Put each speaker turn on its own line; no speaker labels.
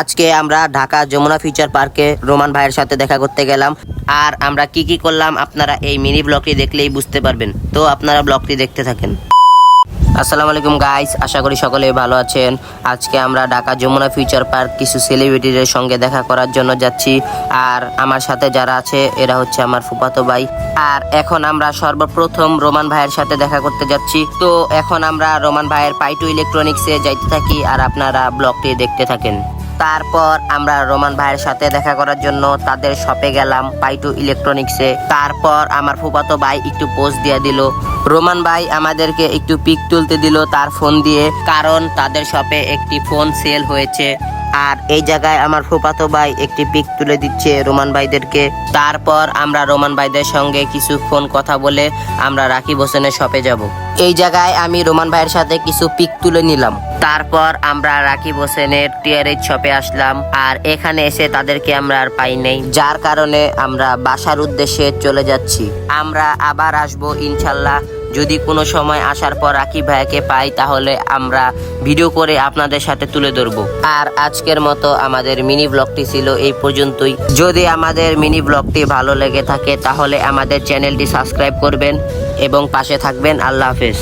আজকে আমরা ঢাকা যমুনা ফিউচার পার্কে রোমান ভাইয়ের সাথে দেখা করতে গেলাম। আর আমরা কি কি করলাম আপনারা এই মিনি ব্লগটি দেখলেই বুঝতে পারবেন। তো আপনারা ব্লগটি দেখতে থাকেন। আসসালামু আলাইকুম গাইস আশা করি সকলেই ভালো আছেন। আজকে আমরা ঢাকা যমুনা ফিউচার পার্ক কিছু সেলিব্রিটিদের সঙ্গে দেখা করার জন্য যাচ্ছি। আর আমার সাথে যারা আছে, এরা হচ্ছে আমার ফুপাতো ভাই। আর এখন আমরা সর্বপ্রথম রোমান ভাইয়ের সাথে দেখা করতে যাচ্ছি। তো এখন আমরা রোমান ভাইয়ের পাইটু ইলেকট্রনিক্সে যাইতে থাকি। আর আপনারা ব্লগটি দেখতে থাকেন। তারপর আমরা রোমান ভাইয়ের সাথে দেখা করার জন্য তাদের শপে গেলাম, পাইটু ইলেকট্রনিক্সে তারপর আমার ফুপাতো ভাই একটু পোস্ট দিয়ে দিল। রোমান ভাই আমাদেরকে একটু পিক তুলতে দিল তার ফোন দিয়ে, কারণ তাদের শপে একটি ফোন সেল হয়েছে। আর এই জায়গায় আমার ফুপাতো ভাই একটি পিক তুলে দিচ্ছে রোমান ভাইদেরকে। তারপর আমরা রোমান ভাইদের সঙ্গে কিছুক্ষণ কথা বলে আমরা রাকিব হোসেনের শপে যাব। এই জায়গায় আমি রোমান ভাইয়ের সাথে কিছু পিক তুলে নিলাম। তারপর আমরা রাকিব হোসেনের টিয়ারের শপে আসলাম আর এখানে এসে তাদেরকে আমরা আর পাই নাই, যার কারণে আমরা বাসার উদ্দেশ্যে চলে যাচ্ছি। আমরা আবার আসব ইনশাল্লাহ। যদি কোনো সময় আসার পর রাকিব ভাইকে পাই, তাহলে আমরা ভিডিও করে আপনাদের সাথে তুলে ধরবো। আর আজকের মতো আমাদের মিনি ব্লগটি ছিল এই পর্যন্তই। যদি আমাদের মিনি ব্লগটি ভালো লেগে থাকে, তাহলে আমাদের চ্যানেলটি সাবস্ক্রাইব করবেন এবং পাশে থাকবেন। আল্লাহ হাফেজ।